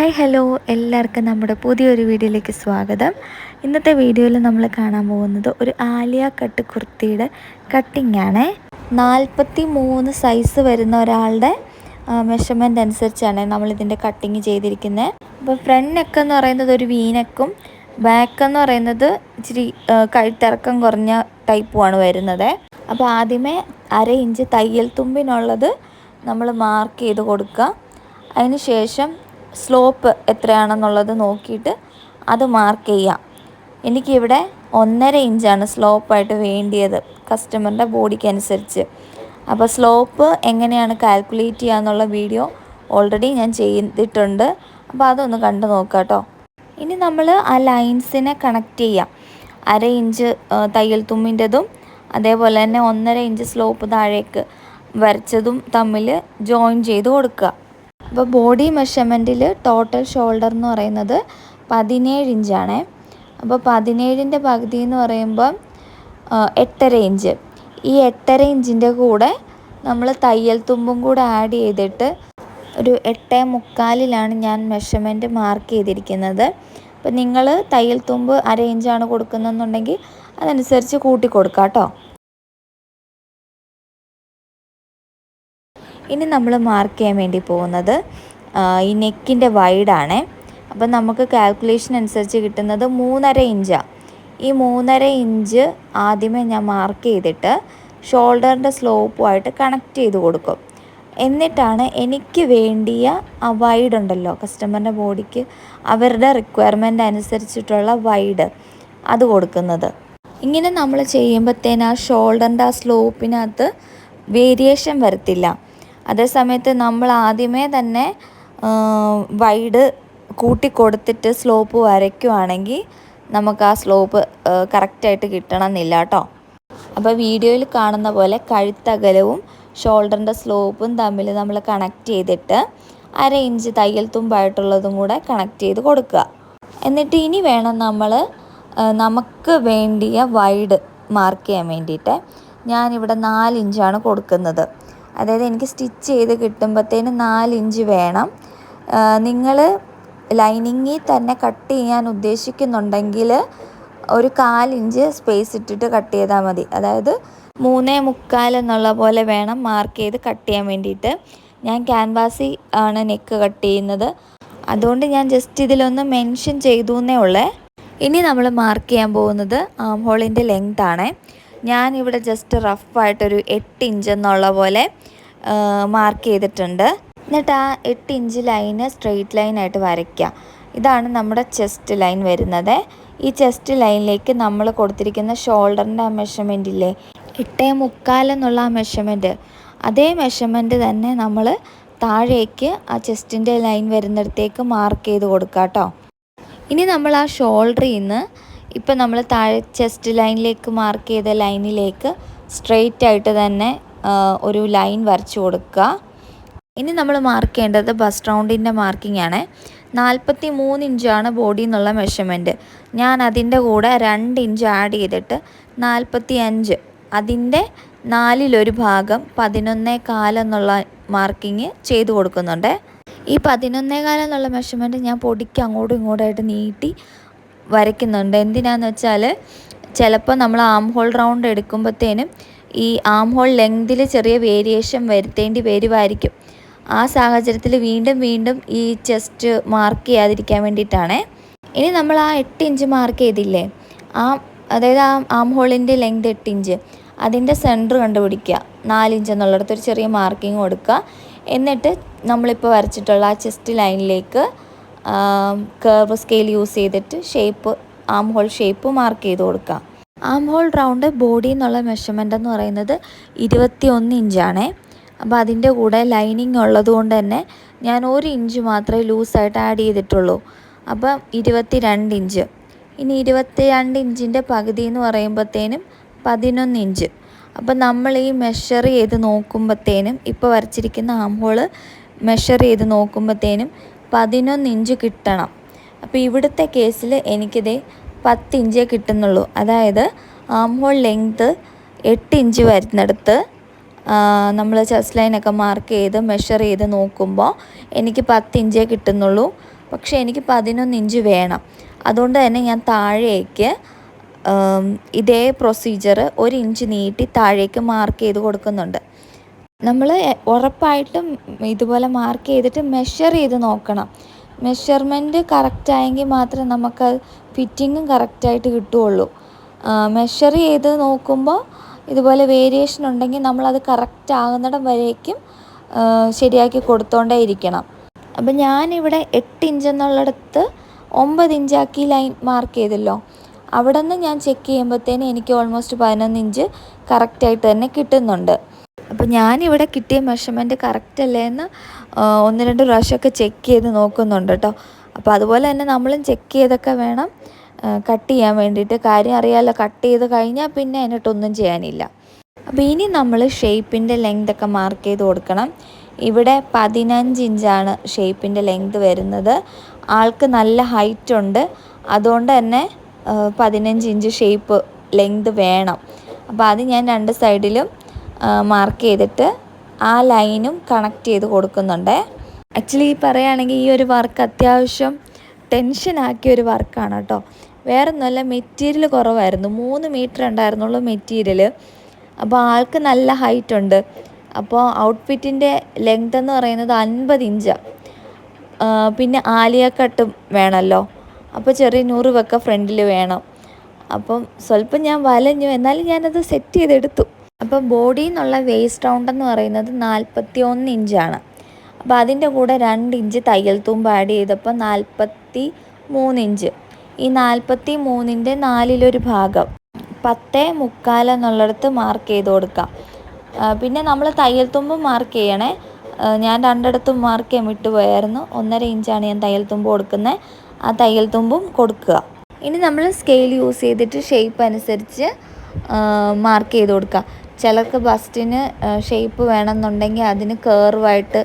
Hi hello എല്ലാവർക്കും നമ്മുടെ പുതിയൊരു വീഡിയോയിലേക്ക് സ്വാഗതം. ഇന്നത്തെ വീഡിയോയിൽ നമ്മൾ കാണാൻ പോകുന്നത് ഒരു ആലിയ കട്ട് കുർത്തിയുടെ കട്ടിംഗ് ആണ്. നാൽപ്പത്തി മൂന്ന് സൈസ് വരുന്ന ഒരാളുടെ മെഷർമെന്റ് അനുസരിച്ചാണ് നമ്മളിതിന്റെ കട്ടിങ് ചെയ്തിരിക്കുന്നത് അപ്പോൾ ഫ്രണ്ട് നെക്ക് എന്ന് പറയുന്നത് ഒരു വീനക്കും ബാക്ക് എന്ന് പറയുന്നത് ഇച്ചിരി കഴുത്തിറക്കം കുറഞ്ഞ ടൈപ്പുമാണ് വരുന്നത്. അപ്പോൾ ആദ്യമേ അര ഇഞ്ച് തയ്യൽ തുമ്പിനുള്ളത് നമ്മൾ മാർക്ക് ചെയ്ത് കൊടുക്കുക. അതിന് ശേഷം സ്ലോപ്പ് എത്രയാണെന്നുള്ളത് നോക്കിയിട്ട് അത് മാർക്ക് ചെയ്യാം. എനിക്കിവിടെ ഒന്നര ഇഞ്ചാണ് സ്ലോപ്പായിട്ട് വേണ്ടിയത് കസ്റ്റമറിന്റെ ബോഡിക്ക് അനുസരിച്ച് അപ്പോൾ സ്ലോപ്പ് എങ്ങനെയാണ് കാൽക്കുലേറ്റ് ചെയ്യുക എന്നുള്ള വീഡിയോ ഓൾറെഡി ഞാൻ ചെയ്തിട്ടുണ്ട്. അപ്പോൾ അതൊന്ന് കണ്ടു നോക്കാം കേട്ടോ. ഇനി നമ്മൾ ആ ലൈൻസിനെ കണക്ട് ചെയ്യാം. അര ഇഞ്ച് തയ്യൽ തുമ്മിന്റെതും അതേപോലെ തന്നെ ഒന്നര ഇഞ്ച് സ്ലോപ്പ് താഴേക്ക് വരച്ചതും തമ്മിൽ ജോയിൻ ചെയ്ത് കൊടുക്കുക. അപ്പോൾ ബോഡി മെഷർമെന്റിൽ ടോട്ടൽ ഷോൾഡർ എന്ന് പറയുന്നത് പതിനേഴ് ഇഞ്ചാണ്. അപ്പോൾ പതിനേഴിന്റെ പകുതി എന്ന് പറയുമ്പം എട്ടര ഇഞ്ച്. ഈ എട്ടര ഇഞ്ചിന്റെ കൂടെ നമ്മൾ തയ്യൽ തുമ്പും കൂടെ ആഡ് ചെയ്തിട്ട് ഒരു എട്ടേ മുക്കാലിലാണ് ഞാൻ മെഷർമെന്റ് മാർക്ക് ചെയ്തിരിക്കുന്നത്. അപ്പോൾ നിങ്ങൾ തയ്യൽ തുമ്പ് അര ഇഞ്ചാണ് കൊടുക്കുന്നതെന്നുണ്ടെങ്കിൽ അതനുസരിച്ച് കൂട്ടി കൊടുക്കാം കേട്ടോ. ഇനി നമ്മൾ മാർക്ക് ചെയ്യാൻ വേണ്ടി പോകുന്നത് ഈ നെക്കിന്റെ വൈഡാണ് അപ്പം നമുക്ക് കാൽക്കുലേഷൻ അനുസരിച്ച് കിട്ടുന്നത് മൂന്നര ഇഞ്ചാണ് ഈ മൂന്നര ഇഞ്ച് ആദ്യമേ ഞാൻ മാർക്ക് ചെയ്തിട്ട് ഷോൾഡറിന്റെ സ്ലോപ്പുമായിട്ട് കണക്ട് ചെയ്ത് കൊടുക്കും. എന്നിട്ടാണ് എനിക്ക് വേണ്ടിയ ആ വൈഡ് ഉണ്ടല്ലോ കസ്റ്റമറിന്റെ ബോഡിക്ക് അവരുടെ റിക്വയർമെന്റ് അനുസരിച്ചിട്ടുള്ള വൈഡ് അത് കൊടുക്കുന്നത്. ഇങ്ങനെ നമ്മൾ ചെയ്യുമ്പോഴത്തേന് ആ ഷോൾഡറിന്റെ ആ സ്ലോപ്പിനകത്ത് വേരിയേഷൻ വരത്തില്ല. അതേസമയത്ത് നമ്മൾ ആദ്യമേ തന്നെ വൈഡ് കൂട്ടി കൊടുത്തിട്ട് സ്ലോപ്പ് വരയ്ക്കുവാണെങ്കിൽ നമുക്ക് ആ സ്ലോപ്പ് കറക്റ്റായിട്ട് കിട്ടണമെന്നില്ല കേട്ടോ. അപ്പോൾ വീഡിയോയിൽ കാണുന്ന പോലെ കഴുത്തകലവും ഷോൾഡറിന്റെ സ്ലോപ്പും തമ്മിൽ നമ്മൾ കണക്ട് ചെയ്തിട്ട് അര ഇഞ്ച് തയ്യൽ തുമ്പായിട്ടുള്ളതും കൂടെ കണക്ട് ചെയ്ത് കൊടുക്കുക. എന്നിട്ട് ഇനി വേണം നമ്മൾ നമുക്ക് വേണ്ടിയ വൈഡ് മാർക്ക് ചെയ്യാൻ വേണ്ടിയിട്ട് ഞാനിവിടെ നാലിഞ്ചാണ് കൊടുക്കുന്നത്. അതായത് എനിക്ക് സ്റ്റിച്ച് ചെയ്ത് കിട്ടുമ്പോഴത്തേന് നാല് ഇഞ്ച് വേണം നിങ്ങൾ ലൈനിങ്ങിൽ തന്നെ കട്ട് ചെയ്യാൻ ഉദ്ദേശിക്കുന്നുണ്ടെങ്കിൽ ഒരു കാലിഞ്ച് സ്പേസ് ഇട്ടിട്ട് കട്ട് ചെയ്താൽ മതി. അതായത് മൂന്നേ മുക്കാൽ എന്നുള്ള പോലെ വേണം മാർക്ക് ചെയ്ത് കട്ട് ചെയ്യാൻ വേണ്ടിയിട്ട്. ഞാൻ ക്യാൻവാസിൽ ആണ് നെക്ക് കട്ട് ചെയ്യുന്നത്. അതുകൊണ്ട് ഞാൻ ജസ്റ്റ് ഇതിലൊന്ന് മെൻഷൻ ചെയ്തു എന്നേ ഉള്ളേ. ഇനി നമ്മൾ മാർക്ക് ചെയ്യാൻ പോകുന്നത് ആം ഹോളിന്റെ ലെങ്ത് ആണ്. ഞാനിവിടെ ജസ്റ്റ് റഫായിട്ടൊരു എട്ട് ഇഞ്ച് എന്നുള്ള പോലെ മാർക്ക് ചെയ്തിട്ടുണ്ട്. എന്നിട്ട് ആ എട്ട് ഇഞ്ച് ലൈന് സ്ട്രെയിറ്റ് ലൈനായിട്ട് വരയ്ക്കുക. ഇതാണ് നമ്മുടെ ചെസ്റ്റ് ലൈൻ വരുന്നത്. ഈ ചെസ്റ്റ് ലൈനിലേക്ക് നമ്മൾ കൊടുത്തിരിക്കുന്ന ഷോൾഡറിന്റെ ആ മെഷർമെന്റ് ഇല്ലേ? എട്ടേ മുക്കാൽ എന്നുള്ള ആ മെഷർമെന്റ് അതേ മെഷർമെന്റ് തന്നെ നമ്മൾ താഴേക്ക് ആ ചെസ്റ്റിന്റെ ലൈൻ വരുന്നിടത്തേക്ക് മാർക്ക് ചെയ്ത് കൊടുക്കുക കേട്ടോ ഇനി നമ്മൾ ആ ഷോൾഡറിൽ നിന്ന് ഇപ്പം നമ്മൾ താഴെ ചെസ്റ്റ് ലൈനിലേക്ക് മാർക്ക് ചെയ്ത ലൈനിലേക്ക് സ്ട്രെയിറ്റ് ആയിട്ട് തന്നെ ഒരു ലൈൻ വരച്ചു കൊടുക്കുക. ഇനി നമ്മൾ മാർക്ക് ചെയ്യേണ്ടത് ബസ് റൗണ്ടിന്റെ മാർക്കിംഗ് ആണ്. നാൽപ്പത്തി മൂന്ന് ഇഞ്ചാണ് ബോഡി എന്നുള്ള മെഷർമെന്റ് ഞാൻ അതിന്റെ കൂടെ രണ്ട് ഇഞ്ച് ആഡ് ചെയ്തിട്ട് നാൽപ്പത്തി അഞ്ച് അതിന്റെ നാലിലൊരു ഭാഗം പതിനൊന്നേ കാലെന്നുള്ള മാർക്കിങ് ചെയ്ത് കൊടുക്കുന്നുണ്ട്. ഈ പതിനൊന്നേ കാലം എന്നുള്ള മെഷർമെന്റ് ഞാൻ പൊടിക്ക് അങ്ങോട്ടും ഇങ്ങോട്ടായിട്ട് നീട്ടി വരയ്ക്കുന്നുണ്ട്. എന്തിനാന്ന് വെച്ചാൽ ചിലപ്പോൾ നമ്മൾ ആം ഹോൾ റൗണ്ട് എടുക്കുമ്പോഴത്തേനും ഈ ആം ഹോൾ ലെങ്തിൽ ചെറിയ വേരിയേഷൻ വരുത്തേണ്ടി വരുമായിരിക്കും ആ സാഹചര്യത്തിൽ വീണ്ടും വീണ്ടും ഈ ചെസ്റ്റ് മാർക്ക് ചെയ്യാതിരിക്കാൻ വേണ്ടിയിട്ടാണ്. ഇനി നമ്മൾ ആ എട്ട് ഇഞ്ച് മാർക്ക് ചെയ്തില്ലേ? ആ അതായത് ആ ആം ഹോളിന്റെ ലെങ്ത് എട്ട് ഇഞ്ച് അതിന്റെ സെന്റർ കണ്ടുപിടിക്കുക. നാലിഞ്ച് എന്നുള്ളിടത്ത് ഒരു ചെറിയ മാർക്കിങ് കൊടുക്കുക. എന്നിട്ട് നമ്മളിപ്പോൾ വരച്ചിട്ടുള്ള ആ ചെസ്റ്റ് ലൈനിലേക്ക് കർവ് സ്കെയിൽ യൂസ് ചെയ്തിട്ട് shape arm hole shape mark ചെയ്ത് കൊടുക്കുക. ആം ഹോൾ റൗണ്ട് ബോഡി എന്നുള്ള മെഷർമെന്റ് എന്ന് പറയുന്നത് ഇരുപത്തി ഒന്ന് ഇഞ്ചാണേ അപ്പോൾ അതിന്റെ കൂടെ ലൈനിങ് ഉള്ളത് കൊണ്ട് തന്നെ ഞാൻ ഒരു ഇഞ്ച് മാത്രമേ ലൂസായിട്ട് ആഡ് ചെയ്തിട്ടുള്ളൂ. അപ്പം ഇരുപത്തി രണ്ട് ഇഞ്ച് ഇനി ഇരുപത്തി രണ്ട് ഇഞ്ചിന്റെ പകുതി എന്ന് പറയുമ്പോഴത്തേനും പതിനൊന്ന് ഇഞ്ച് അപ്പം നമ്മൾ ഈ മെഷർ ചെയ്ത് നോക്കുമ്പോഴത്തേനും ഇപ്പോൾ വരച്ചിരിക്കുന്ന ആം ഹോൾ മെഷർ ചെയ്ത് നോക്കുമ്പോഴത്തേനും പതിനൊന്ന് ഇഞ്ച് കിട്ടണം. അപ്പോൾ ഇവിടുത്തെ കേസിൽ എനിക്കിത് പത്ത് ഇഞ്ചേ കിട്ടുന്നുള്ളൂ. അതായത് ആം ഹോൾ ലെങ്ത്ത് എട്ട് ഇഞ്ച് വരുന്നിടത്ത് നമ്മൾ ചെസ്റ്റ് ലൈനൊക്കെ മാർക്ക് ചെയ്ത് മെഷർ ചെയ്ത് നോക്കുമ്പോൾ എനിക്ക് പത്ത് ഇഞ്ചേ കിട്ടുന്നുള്ളൂ. പക്ഷേ എനിക്ക് പതിനൊന്ന് ഇഞ്ച് വേണം. അതുകൊണ്ട് തന്നെ ഞാൻ താഴേക്ക് ഇതേ പ്രൊസീജിയർ ഒരു ഇഞ്ച് നീട്ടി താഴേക്ക് മാർക്ക് ചെയ്ത് കൊടുക്കുന്നുണ്ട്. നമ്മൾ ഉറപ്പായിട്ടും ഇതുപോലെ മാർക്ക് ചെയ്തിട്ട് മെഷർ ചെയ്ത് നോക്കണം. മെഷർമെന്റ് കറക്റ്റ് ആയെങ്കിൽ മാത്രമേ നമുക്ക് ഫിറ്റിങ്ങും കറക്റ്റായിട്ട് കിട്ടുകയുള്ളൂ. മെഷർ ചെയ്ത് നോക്കുമ്പോൾ ഇതുപോലെ വേരിയേഷൻ ഉണ്ടെങ്കിൽ നമ്മളത് കറക്റ്റ് ആകുന്നിടം വരേക്കും ശരിയാക്കി കൊടുത്തോണ്ടേ ഇരിക്കണം. അപ്പം ഞാനിവിടെ എട്ട് ഇഞ്ച് എന്നുള്ളിടത്ത് ഒമ്പത് ഇഞ്ചാക്കി ലൈൻ മാർക്ക് ചെയ്തല്ലോ. അവിടെ നിന്ന് ഞാൻ ചെക്ക് ചെയ്യുമ്പോഴത്തേന് എനിക്ക് ഓൾമോസ്റ്റ് പതിനൊന്ന് ഇഞ്ച് കറക്റ്റായിട്ട് തന്നെ കിട്ടുന്നുണ്ട്. അപ്പോൾ ഞാനിവിടെ കിട്ടിയ മെഷർമെന്റ് കറക്റ്റ് അല്ലേ എന്ന് ഒന്ന് രണ്ട് പ്രാവശ്യമൊക്കെ ചെക്ക് ചെയ്ത് നോക്കുന്നുണ്ട് കേട്ടോ അപ്പോൾ അതുപോലെ തന്നെ നമ്മളും ചെക്ക് ചെയ്തൊക്കെ വേണം കട്ട് ചെയ്യാൻ വേണ്ടിയിട്ട്. കാര്യം അറിയാമല്ലോ കട്ട് ചെയ്ത് കഴിഞ്ഞാൽ പിന്നെ അതിനിട്ടൊന്നും ചെയ്യാനില്ല. അപ്പോൾ ഇനി നമ്മൾ ഷേപ്പിന്റെ ലെങ്ത് ഒക്കെ മാർക്ക് ചെയ്ത് കൊടുക്കണം. ഇവിടെ പതിനഞ്ച് ഇഞ്ചാണ് ഷേപ്പിന്റെ ലെങ്ത് വരുന്നത്. ആൾക്ക് നല്ല ഹൈറ്റ് ഉണ്ട്. അതുകൊണ്ട് തന്നെ പതിനഞ്ച് ഇഞ്ച് ഷേപ്പ് ലെങ്ത് വേണം. അപ്പോൾ അത് ഞാൻ രണ്ട് സൈഡിലും മാർക്ക് ചെയ്തിട്ട് ആ ലൈനും കണക്ട് ചെയ്ത് കൊടുക്കുന്നുണ്ട്. ആക്ച്വലി പറയുകയാണെങ്കിൽ ഈ ഒരു വർക്ക് അത്യാവശ്യം ടെൻഷനാക്കിയ ഒരു വർക്കാണ് കേട്ടോ. വേറെ ഒന്നുമല്ല മെറ്റീരിയൽ കുറവായിരുന്നു. മൂന്ന് മീറ്റർ ഉണ്ടായിരുന്നുള്ളൂ മെറ്റീരിയൽ അപ്പോൾ ആൾക്ക് നല്ല ഹൈറ്റ് ഉണ്ട്. അപ്പോൾ ഔട്ട്ഫിറ്റിന്റെ ലെങ്ത് എന്ന് പറയുന്നത് അൻപത് ഇഞ്ച് പിന്നെ ആലിയ കട്ടും വേണമല്ലോ. അപ്പോൾ ചെറിയ നൂറ് വെക്ക ഫ്രണ്ടിൽ വേണം. അപ്പം സ്വല്പം ഞാൻ വലഞ്ഞു. എന്നാലും ഞാനത് സെറ്റ് ചെയ്തെടുത്തു. അപ്പം ബോഡിയിൽ നിന്നുള്ള വേസ്റ്റ് റൗണ്ട് എന്ന് പറയുന്നത് നാൽപ്പത്തി ഒന്ന് ഇഞ്ചാണ് അപ്പോൾ അതിന്റെ കൂടെ രണ്ട് ഇഞ്ച് തയ്യൽ തുമ്പ് ആഡ് ചെയ്തപ്പോൾ നാൽപ്പത്തി മൂന്ന് ഇഞ്ച് ഈ നാൽപ്പത്തി മൂന്നിന്റെ നാലിലൊരു ഭാഗം. പത്തേ മുക്കാൽ എന്നുള്ളിടത്ത് മാർക്ക് ചെയ്ത് കൊടുക്കാം. പിന്നെ നമ്മൾ തയ്യൽ തുമ്പ് മാർക്ക് ചെയ്യണേ. ഞാൻ രണ്ടിടത്തും മാർക്ക് ചെയ്യാൻ വിട്ടുപോയായിരുന്നു. ഒന്നര ഇഞ്ചാണ് ഞാൻ തയ്യൽ തുമ്പ് കൊടുക്കുന്നത് ആ തയ്യൽ തുമ്പും കൊടുക്കുക. ഇനി നമ്മൾ സ്കെയിൽ യൂസ് ചെയ്തിട്ട് ഷേപ്പ് അനുസരിച്ച് മാർക്ക് ചെയ്ത് കൊടുക്കുക ചിലർക്ക് ബസ്റ്റിന് ഷേപ്പ് വേണമെന്നുണ്ടെങ്കിൽ അതിന് കേർവായിട്ട്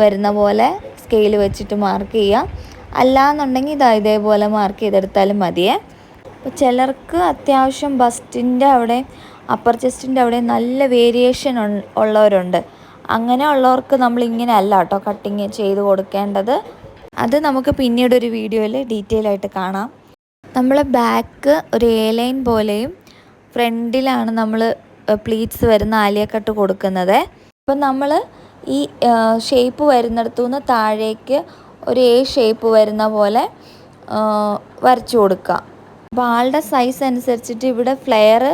വരുന്ന പോലെ സ്കെയിൽ വെച്ചിട്ട് മാർക്ക് ചെയ്യുക അല്ലാന്നുണ്ടെങ്കിൽ ഇതാ ഇതേപോലെ മാർക്ക് ചെയ്തെടുത്താലും മതിയേ. അപ്പോൾ ചിലർക്ക് അത്യാവശ്യം ബസ്റ്റിന്റെ അവിടെ അപ്പർ ചെസ്റ്റിന്റെ അവിടെ നല്ല വേരിയേഷൻ ഉള്ളവരുണ്ട്. അങ്ങനെ ഉള്ളവർക്ക് നമ്മൾ ഇങ്ങനെ അല്ല കേട്ടോ കട്ടിങ് ചെയ്ത് കൊടുക്കേണ്ടത്. അത് നമുക്ക് പിന്നീട് ഒരു വീഡിയോയിൽ ഡീറ്റെയിൽ ആയിട്ട് കാണാം. നമ്മൾ ബാക്ക് ഒരു എ ലൈൻ പോലെയും ഫ്രണ്ടിലാണ് നമ്മൾ പ്ലീറ്റ്സ് വരുന്ന ആലിയ കട്ട് കൊടുക്കുന്നത്. അപ്പം നമ്മൾ ഈ ഷേപ്പ് വരുന്നിടത്തു നിന്ന് താഴേക്ക് ഒരു എ ഷേപ്പ് വരുന്ന പോലെ വരച്ചു കൊടുക്കുക. അപ്പോൾ ആളുടെ സൈസ് അനുസരിച്ചിട്ട് ഇവിടെ ഫ്ലെയർ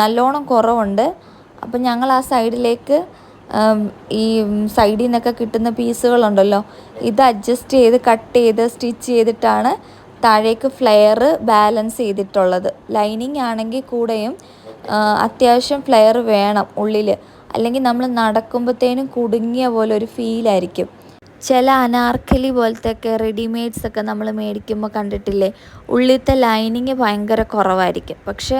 നല്ലോണം കുറവുണ്ട്. അപ്പം ഞങ്ങൾ ആ സൈഡിലേക്ക് ഈ സൈഡിൽ നിന്നൊക്കെ കിട്ടുന്ന പീസുകളുണ്ടല്ലോ ഇത് അഡ്ജസ്റ്റ് ചെയ്ത് കട്ട് ചെയ്ത് സ്റ്റിച്ച് ചെയ്തിട്ടാണ് താഴേക്ക് ഫ്ലെയർ ബാലൻസ് ചെയ്തിട്ടുള്ളത്. ലൈനിങ് ആണെങ്കിൽ കൂടെയും അത്യാവശ്യം ഫ്ലെയർ വേണം ഉള്ളിൽ അല്ലെങ്കിൽ നമ്മൾ നടക്കുമ്പോഴത്തേനും കുടുങ്ങിയ പോലെ ഒരു ഫീലായിരിക്കും ചില അനാർക്കലി പോലത്തെ ഒക്കെ റെഡിമെയ്ഡ്സ് ഒക്കെ നമ്മൾ മേടിക്കുമ്പോൾ കണ്ടിട്ടില്ലേ? ഉള്ളിലത്തെ ലൈനിങ് ഭയങ്കര കുറവായിരിക്കും. പക്ഷെ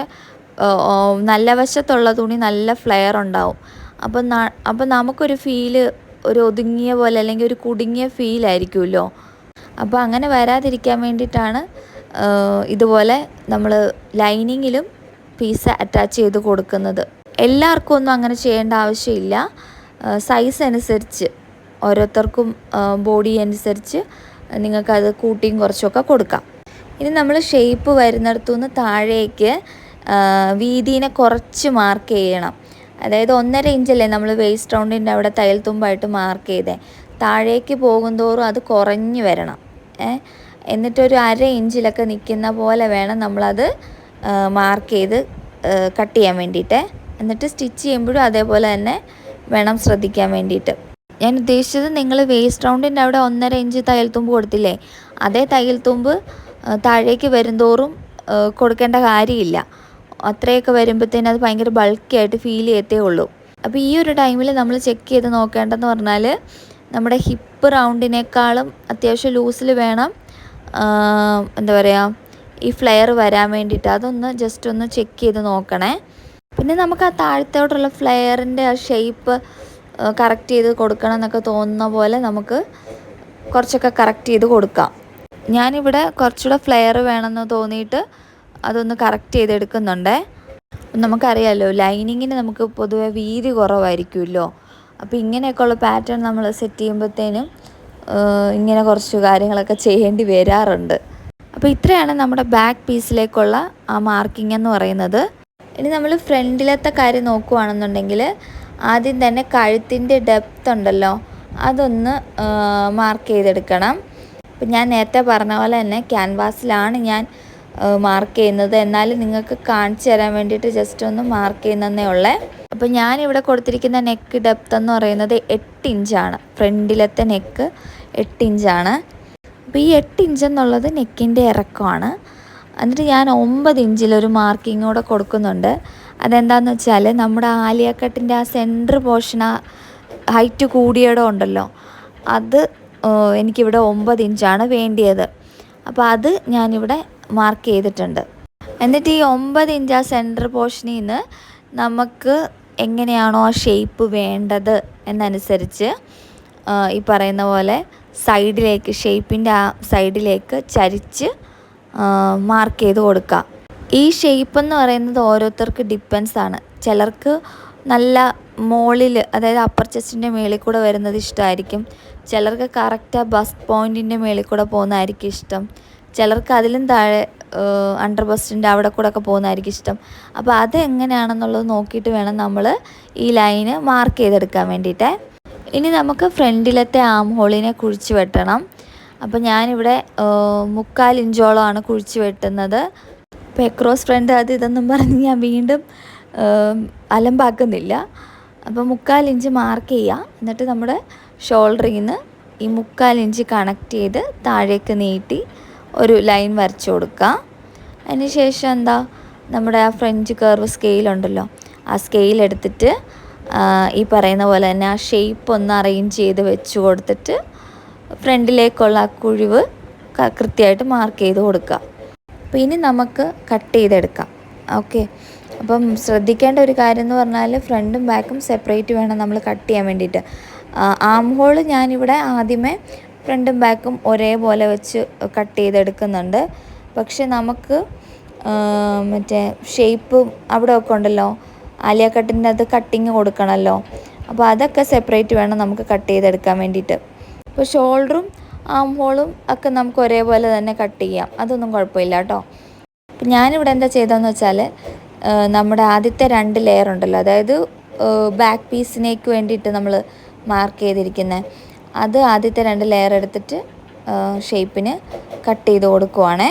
നല്ല വശത്തുള്ള തുണി നല്ല ഫ്ലെയർ ഉണ്ടാവും. അപ്പം അപ്പം നമുക്കൊരു ഫീൽ ഒരു ഒതുങ്ങിയ പോലെ അല്ലെങ്കിൽ ഒരു കുടുങ്ങിയ ഫീലായിരിക്കുമല്ലോ അപ്പോൾ അങ്ങനെ വരാതിരിക്കാൻ വേണ്ടിയിട്ടാണ് ഇതുപോലെ നമ്മൾ ലൈനിങ്ങിലും പീസ് അറ്റാച്ച് ചെയ്ത് കൊടുക്കുന്നത്. എല്ലാവർക്കും ഒന്നും അങ്ങനെ ചെയ്യേണ്ട ആവശ്യമില്ല. സൈസ് അനുസരിച്ച് ഓരോരുത്തർക്കും ബോഡി അനുസരിച്ച് നിങ്ങൾക്കത് കൂട്ടിയും കുറച്ചൊക്കെ കൊടുക്കാം. ഇനി നമ്മൾ ഷേപ്പ് വരുന്നിടത്തുനിന്ന് താഴേക്ക് വീതിനെ കുറച്ച് മാർക്ക് ചെയ്യണം. അതായത് ഒന്നര ഇഞ്ചല്ലേ നമ്മൾ വേസ്റ്റ് റൗണ്ടിന്റെ അവിടെ തയ്യൽ തുമ്പായിട്ട് മാർക്ക് ചെയ്തേ. താഴേക്ക് പോകുന്തോറും അത് കുറഞ്ഞു വരണം. ഏ? എന്നിട്ടൊരു അര ഇഞ്ചിലൊക്കെ നിൽക്കുന്ന പോലെ വേണം നമ്മളത് മാർക്ക് ചെയ്ത് കട്ട് ചെയ്യാൻ വേണ്ടിയിട്ട്. എന്നിട്ട് സ്റ്റിച്ച് ചെയ്യുമ്പോഴും അതേപോലെ തന്നെ വേണം ശ്രദ്ധിക്കാൻ വേണ്ടിയിട്ട്. ഞാൻ ഉദ്ദേശിച്ചത് നിങ്ങൾ വേസ്റ്റ് റൗണ്ടിന്റെ അവിടെ ഒന്നര ഇഞ്ച് തയ്യൽ തുമ്പ് കൊടുത്തില്ലേ? അതേ തയ്യൽ തുമ്പ് താഴേക്ക് വരുന്തോറും കൊടുക്കേണ്ട കാര്യമില്ല. അത്രയൊക്കെ വരുമ്പോഴത്തേനും അത് ഭയങ്കര ബൾക്കി ആയിട്ട് ഫീൽ ചെയ്യത്തേ ഉള്ളൂ. അപ്പോൾ ഈ ഒരു ടൈമിൽ നമ്മൾ ചെക്ക് ചെയ്ത് നോക്കേണ്ടതെന്ന് പറഞ്ഞാൽ നമ്മുടെ ഹിപ്പ് റൗണ്ടിനേക്കാളും അത്യാവശ്യം ലൂസിൽ വേണം എന്താ പറയുക ഈ ഫ്ലെയർ വരാൻ വേണ്ടിയിട്ട് അതൊന്ന് ജസ്റ്റ് ഒന്ന് ചെക്ക് ചെയ്ത് നോക്കണേ. പിന്നെ നമുക്ക് ആ താഴത്തോട്ടുള്ള ഫ്ലെയറിന്റെ ആ ഷേപ്പ് കറക്റ്റ് ചെയ്ത് കൊടുക്കണം എന്നൊക്കെ തോന്നുന്ന പോലെ നമുക്ക് കുറച്ചൊക്കെ കറക്റ്റ് ചെയ്ത് കൊടുക്കാം. ഞാനിവിടെ കുറച്ചുകൂടെ ഫ്ലെയർ വേണമെന്ന് തോന്നിയിട്ട് അതൊന്ന് കറക്റ്റ് ചെയ്തെടുക്കുന്നുണ്ടേ. നമുക്കറിയാമല്ലോ ലൈനിങ്ങിന് നമുക്ക് പൊതുവെ വീതി കുറവായിരിക്കുമല്ലോ. അപ്പോൾ ഇങ്ങനെയൊക്കെയുള്ള പാറ്റേൺ നമ്മൾ സെറ്റ് ചെയ്യുമ്പോഴത്തേനും ഇങ്ങനെ കുറച്ച് കാര്യങ്ങളൊക്കെ ചെയ്യേണ്ടി വരാറുണ്ട്. അപ്പോൾ ഇത്രയാണ് നമ്മുടെ ബാക്ക് പീസിലേക്കുള്ള ആ മാർക്കിംഗ് എന്ന് പറയുന്നത്. ഇനി നമ്മൾ ഫ്രണ്ടിലത്തെ കാര്യം നോക്കുകയാണെന്നുണ്ടെങ്കിൽ ആദ്യം തന്നെ കഴുത്തിന്റെ ഡെപ്ത് ഉണ്ടല്ലോ അതൊന്ന് മാർക്ക് ചെയ്തെടുക്കണം. അപ്പം ഞാൻ നേരത്തെ പറഞ്ഞ പോലെ തന്നെ ക്യാൻവാസിലാണ് ഞാൻ മാർക്ക് ചെയ്യുന്നത്. എന്നാലും നിങ്ങൾക്ക് കാണിച്ചു തരാൻ വേണ്ടിയിട്ട് ജസ്റ്റ് ഒന്ന് മാർക്ക് ചെയ്യുന്നതേ ഉള്ളേ. അപ്പോൾ ഞാനിവിടെ കൊടുത്തിരിക്കുന്ന നെക്ക് ഡെപ്ത് എന്ന് പറയുന്നത് എട്ട് ഇഞ്ചാണ് ഫ്രണ്ടിലത്തെ നെക്ക് എട്ട് ഇഞ്ചാണ് അപ്പോൾ ഈ എട്ട് ഇഞ്ച് എന്നുള്ളത് നെക്കിന്റെ ഇറക്കമാണ്. എന്നിട്ട് ഞാൻ ഒമ്പത് ഇഞ്ചിലൊരു മാർക്കിംഗ് കൂടെ കൊടുക്കുന്നുണ്ട്. അതെന്താണെന്ന് വെച്ചാൽ നമ്മുടെ ആലിയക്കട്ടിന്റെ ആ സെന്റർ പോർഷൻ ആ ഹൈറ്റ് കൂടിയിടം ഉണ്ടല്ലോ അത് എനിക്കിവിടെ ഒമ്പത് ഇഞ്ചാണ് വേണ്ടിയത്. അപ്പോൾ അത് ഞാനിവിടെ മാർക്ക് ചെയ്തിട്ടുണ്ട്. എന്നിട്ട് ഈ ഒമ്പത് ഇഞ്ച് ആ സെന്റർ പോർഷനിൽ നിന്ന് നമുക്ക് എങ്ങനെയാണോ ആ ഷേപ്പ് വേണ്ടത് എന്നനുസരിച്ച് ഈ പറയുന്ന പോലെ സൈഡിലേക്ക് ഷേപ്പിന്റെ ആ സൈഡിലേക്ക് ചരിച്ച് മാർക്ക് ചെയ്ത് കൊടുക്കുക ഈ ഷേപ്പ് എന്ന് പറയുന്നത് ഓരോരുത്തർക്ക് ഡിപ്പെൻസ് ആണ്. ചിലർക്ക് നല്ല മോളിൽ അതായത് അപ്പർ ചെസ്റ്റിന്റെ മേളിൽ കൂടെ വരുന്നത് ഇഷ്ടമായിരിക്കും. ചിലർക്ക് കറക്റ്റ് ആ ബസ് പോയിന്റിന്റെ മേളിൽ കൂടെ പോകുന്നതായിരിക്കും ഇഷ്ടം. ചിലർക്ക് അതിലും താഴെ അണ്ടർ ബസ്റ്റിന്റെ അവിടെ കൂടെ ഒക്കെ പോകുന്നതായിരിക്കും ഇഷ്ടം. അപ്പോൾ അത് എങ്ങനെയാണെന്നുള്ളത് നോക്കിയിട്ട് വേണം നമ്മൾ ഈ ലൈന് മാർക്ക് ചെയ്തെടുക്കാൻ വേണ്ടിയിട്ട്. ഇനി നമുക്ക് ഫ്രണ്ടിലത്തെ ആം ഹോളിനെ കുഴിച്ച് വെട്ടണം. അപ്പോൾ ഞാനിവിടെ മുക്കാൽ ഇഞ്ചോളമാണ് കുഴിച്ച് വെട്ടുന്നത്. അപ്പോൾ എക്രോസ് ഫ്രണ്ട് അത് ഇതെന്നും പറഞ്ഞ് ഞാൻ വീണ്ടും അലമ്പാക്കുന്നില്ല. അപ്പോൾ മുക്കാൽ ഇഞ്ച് മാർക്ക് ചെയ്യുക എന്നിട്ട് നമ്മുടെ ഷോൾഡറിൽ നിന്ന് ഈ മുക്കാൽ ഇഞ്ച് കണക്ട് ചെയ്ത് താഴേക്ക് നീട്ടി ഒരു ലൈൻ വരച്ചു കൊടുക്കുക അതിന് ശേഷം എന്താ നമ്മുടെ ആ ഫ്രഞ്ച് കർവ് സ്കെയിലുണ്ടല്ലോ ആ സ്കെയിൽ എടുത്തിട്ട് ഈ പറയുന്ന പോലെ തന്നെ ആ ഷേപ്പ് ഒന്ന് അറേഞ്ച് ചെയ്ത് വെച്ച് കൊടുത്തിട്ട് ഫ്രണ്ടിലേക്കുള്ള ആ കുഴിവ് കൃത്യമായിട്ട് മാർക്ക് ചെയ്ത് കൊടുക്കുക. അപ്പോൾ ഇനി നമുക്ക് കട്ട് ചെയ്തെടുക്കാം. ഓക്കെ അപ്പം ശ്രദ്ധിക്കേണ്ട ഒരു കാര്യം എന്ന് പറഞ്ഞാൽ ഫ്രണ്ടും ബാക്കും സെപ്പറേറ്റ് വേണം നമ്മൾ കട്ട് ചെയ്യാൻ വേണ്ടിയിട്ട്. ആം ഹോൾ ഞാനിവിടെ ആദ്യമേ ഫ്രണ്ടും ബാക്കും ഒരേപോലെ വെച്ച് കട്ട് ചെയ്തെടുക്കുന്നുണ്ട്. പക്ഷെ നമുക്ക് മറ്റേ ഷേപ്പും അവിടെ ഒക്കെ ഉണ്ടല്ലോ. ആലിയ കട്ടിന്റെ അത് കട്ടിങ് കൊടുക്കണമല്ലോ. അപ്പോൾ അതൊക്കെ സെപ്പറേറ്റ് വേണം നമുക്ക് കട്ട് ചെയ്തെടുക്കാൻ വേണ്ടിയിട്ട്. ഇപ്പോൾ ഷോൾഡറും ആം ഹോളും ഒക്കെ നമുക്ക് ഒരേപോലെ തന്നെ കട്ട് ചെയ്യാം. അതൊന്നും കുഴപ്പമില്ല കേട്ടോ. അപ്പം ഞാനിവിടെ എന്താ ചെയ്തതെന്ന് വെച്ചാൽ നമ്മുടെ ആദ്യത്തെ രണ്ട് ലെയർ ഉണ്ടല്ലോ. അതായത് ബാക്ക് പീസിനേക്ക് വേണ്ടിയിട്ട് നമ്മൾ മാർക്ക് ചെയ്തിരിക്കുന്നത് അത് ആദ്യത്തെ രണ്ട് ലെയർ എടുത്തിട്ട് ഷേപ്പിന് കട്ട് ചെയ്ത് കൊടുക്കുവാണേ.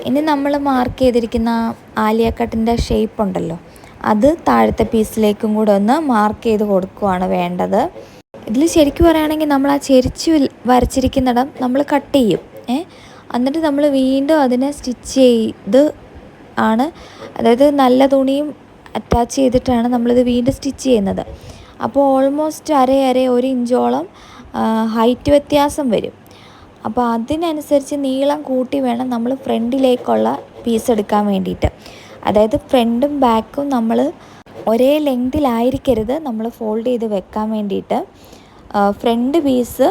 ഇനി നമ്മൾ മാർക്ക് ചെയ്തിരിക്കുന്ന ആലിയ കട്ടിന്റെ ഷേപ്പ് ഉണ്ടല്ലോ അത് താഴത്തെ പീസിലേക്കും കൂടെ ഒന്ന് മാർക്ക് ചെയ്ത് കൊടുക്കുവാണ് വേണ്ടത്. ഇതിൽ ശരിക്കും പറയുകയാണെങ്കിൽ നമ്മൾ ആ ചെരിച്ച് വരച്ചിരിക്കുന്നിടം നമ്മൾ കട്ട് ചെയ്യും ഏ? എന്നിട്ട് നമ്മൾ വീണ്ടും അതിനെ സ്റ്റിച്ച് ചെയ്ത് ആണ് അതായത് നല്ല തുണിയും അറ്റാച്ച് ചെയ്തിട്ടാണ് നമ്മളിത് വീണ്ടും സ്റ്റിച്ച് ചെയ്യുന്നത്. അപ്പോൾ ഓൾമോസ്റ്റ് അര അര ഒരു ഇഞ്ചോളം ഹൈറ്റ് വ്യത്യാസം വരും. അപ്പോൾ അതിനനുസരിച്ച് നീളം കൂട്ടി വേണം നമ്മൾ ഫ്രണ്ടിലേക്കുള്ള പീസ് എടുക്കാൻ വേണ്ടിയിട്ട്. അതായത് ഫ്രണ്ടും ബാക്കും നമ്മൾ ഒരേ ലെങ്തിലായിരിക്കരുത് നമ്മൾ ഫോൾഡ് ചെയ്ത് വെക്കാൻ വേണ്ടിയിട്ട്. ഫ്രണ്ട് പീസ്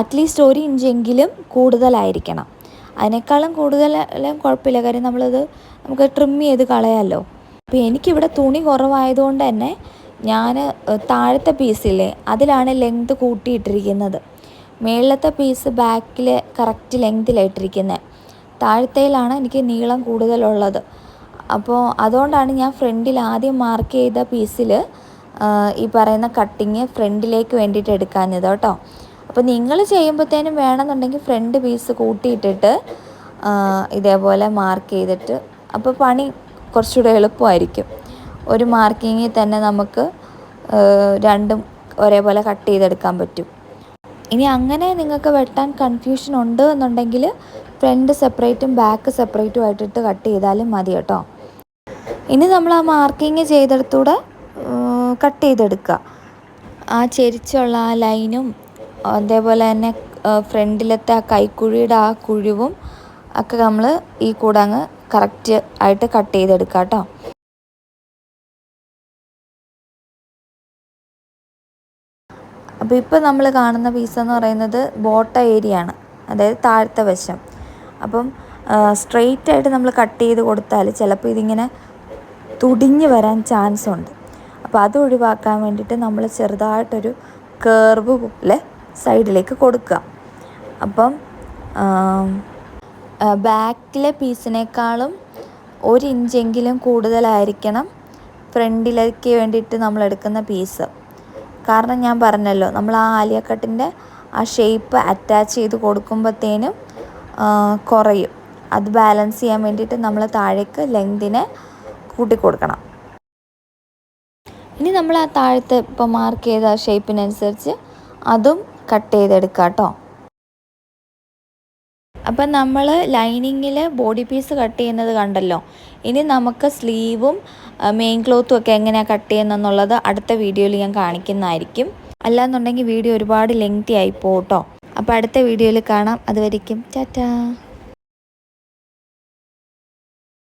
അറ്റ്ലീസ്റ്റ് ഒരു ഇഞ്ചെങ്കിലും കൂടുതലായിരിക്കണം. അതിനേക്കാളും കൂടുതലും കുഴപ്പമില്ല. കാര്യം നമ്മളത് നമുക്ക് ട്രിം ചെയ്ത് കളയാമല്ലോ അപ്പോൾ എനിക്കിവിടെ തുണി കുറവായതുകൊണ്ട് തന്നെ ഞാൻ താഴത്തെ പീസില്ലേ അതിലാണ് ലെങ്ത് കൂട്ടിയിട്ടിരിക്കുന്നത്. മേളത്തെ പീസ് ബാക്കിൽ കറക്റ്റ് ലെങ്തിലായിട്ടിരിക്കുന്നത് താഴത്തേലാണ് എനിക്ക് നീളം കൂടുതലുള്ളത്. അപ്പോൾ അതുകൊണ്ടാണ് ഞാൻ ഫ്രണ്ടിൽ ആദ്യം മാർക്ക് ചെയ്ത പീസിൽ ഈ പറയുന്ന കട്ടിങ് ഫ്രണ്ടിലേക്ക് വേണ്ടിയിട്ട് എടുക്കാഞ്ഞത് കേട്ടോ. അപ്പോൾ നിങ്ങൾ ചെയ്യുമ്പോഴത്തേനും വേണമെന്നുണ്ടെങ്കിൽ ഫ്രണ്ട് പീസ് കൂട്ടിയിട്ടിട്ട് ഇതേപോലെ മാർക്ക് ചെയ്തിട്ട് അപ്പോൾ പണി കുറച്ചുകൂടെ എളുപ്പമായിരിക്കും. ഒരു മാർക്കിങ്ങിൽ തന്നെ നമുക്ക് രണ്ടും ഒരേപോലെ കട്ട് ചെയ്തെടുക്കാൻ പറ്റും. ഇനി അങ്ങനെ നിങ്ങൾക്ക് വെട്ടാൻ കൺഫ്യൂഷൻ ഉണ്ട് എന്നുണ്ടെങ്കിൽ ഫ്രണ്ട് സെപ്പറേറ്റും ബാക്ക് സെപ്പറേറ്റും ആയിട്ടിട്ട് കട്ട് ചെയ്താലും മതി കേട്ടോ. ഇനി നമ്മൾ ആ മാർക്കിങ് ചെയ്തെടുത്തൂടെ കട്ട് ചെയ്തെടുക്കുക. ആ ചെരിച്ചുള്ള ആ ലൈനും അതേപോലെ തന്നെ ഫ്രണ്ടിലത്തെ ആ കൈക്കുഴിയുടെ ആ കുഴിവും ഒക്കെ നമ്മൾ ഈ കൂടങ്ങ് കറക്റ്റ് ആയിട്ട് കട്ട് ചെയ്തെടുക്കുക കേട്ടോ. അപ്പോൾ ഇപ്പോൾ നമ്മൾ കാണുന്ന പീസ് എന്ന് പറയുന്നത് ബോട്ട ഏരിയ ആണ് അതായത് താഴത്തെ വശം. അപ്പം സ്ട്രെയിറ്റ് ആയിട്ട് നമ്മൾ കട്ട് ചെയ്ത് കൊടുത്താൽ ചിലപ്പോൾ ഇതിങ്ങനെ തുടിഞ്ഞ് വരാൻ ചാൻസ് ഉണ്ട്. അപ്പോൾ അത് ഒഴിവാക്കാൻ വേണ്ടിയിട്ട് നമ്മൾ ചെറുതായിട്ടൊരു കേർവ് പോലെ സൈഡിലേക്ക് കൊടുക്കുക. അപ്പം ബാക്കിലെ പീസിനേക്കാളും ഒരു ഇഞ്ചെങ്കിലും കൂടുതലായിരിക്കണം ഫ്രണ്ടിലേക്ക് വേണ്ടിയിട്ട് നമ്മൾ എടുക്കുന്ന പീസ്. കാരണം ഞാൻ പറഞ്ഞല്ലോ നമ്മൾ ആ ആലിയ കട്ടിന്റെ ആ ഷേപ്പ് അറ്റാച്ച് ചെയ്ത് കൊടുക്കുമ്പോഴത്തേനും കുറയും. അത് ബാലൻസ് ചെയ്യാൻ വേണ്ടിയിട്ട് നമ്മൾ താഴേക്ക് ലെങ്തിനെ കൂട്ടി കൊടുക്കണം. ഇനി നമ്മൾ ആ താഴത്തെ ഇപ്പോൾ മാർക്ക് ചെയ്ത ഷേപ്പിനനുസരിച്ച് അതും കട്ട് ചെയ്തെടുക്കുക കേട്ടോ അപ്പം നമ്മൾ ലൈനിങ്ങിൽ ബോഡി പീസ് കട്ട് ചെയ്യുന്നത് കണ്ടല്ലോ ഇനി നമുക്ക് സ്ലീവും മെയിൻ ക്ലോത്തും ഒക്കെ എങ്ങനെയാണ് കട്ട് ചെയ്യുന്നതെന്നുള്ളത് അടുത്ത വീഡിയോയിൽ ഞാൻ കാണിക്കുന്നതായിരിക്കും. അല്ലാന്നുണ്ടെങ്കിൽ വീഡിയോ ഒരുപാട് ലെങ്തി ആയി പോട്ടോ. അപ്പോൾ അടുത്ത വീഡിയോയിൽ കാണാം. അതുവരേക്കും ടാറ്റാ.